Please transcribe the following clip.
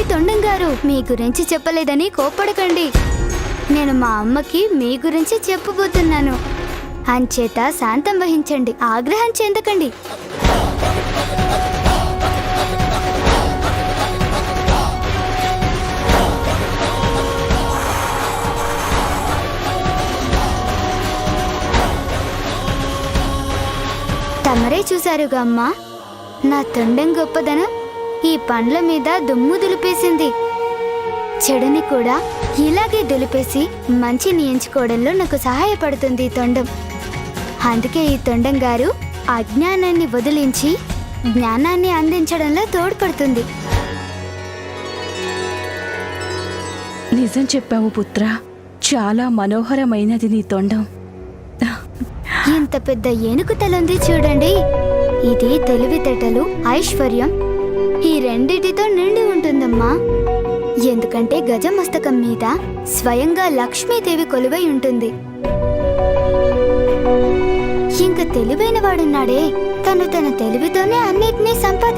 ఓయ్ తొండం గారు మీ గురించి చెప్పలేదని కోప్పడకండి. నేను మా అమ్మకి మీ గురించి చెప్పబోతున్నాను. అంచేత శాంతం వహించండి ఆగ్రహం చెందకండి. తమరే చూశారుగా అమ్మా? నా తొండం గొప్పదనం. ఈ పండ్ల మీద దుమ్ము దులిపేసింది. చెడుని కూడా ఇలాగే దులిపేసి మంచిని ఎంచుకోవడంలో నాకు సహాయపడుతుంది ఈ తొండం. అందుకే ఈ తొండం గారు అజ్ఞానాన్ని వదిలించి జ్ఞానాన్ని అందించడంలో తోడ్పడుతుంది. నిజం చెప్పావు పుత్ర. చాలా మనోహరమైనది నీ తొండం. ఇంత పెద్ద ఏనుగు తలుంది చూడండి. ఇది తెలివితేటలు ఐశ్వర్యం ఈ రెండిటితో నిండి ఉంటుందమ్మా. ఎందుకంటే గజమస్తకం మీద స్వయంగా లక్ష్మీదేవి కొలువై ఉంటుంది. ఇంక తెలివైన వాడున్నాడే. తను తన తెలివితోనే అన్నిటినీ సంపాదించుకుంటాడు.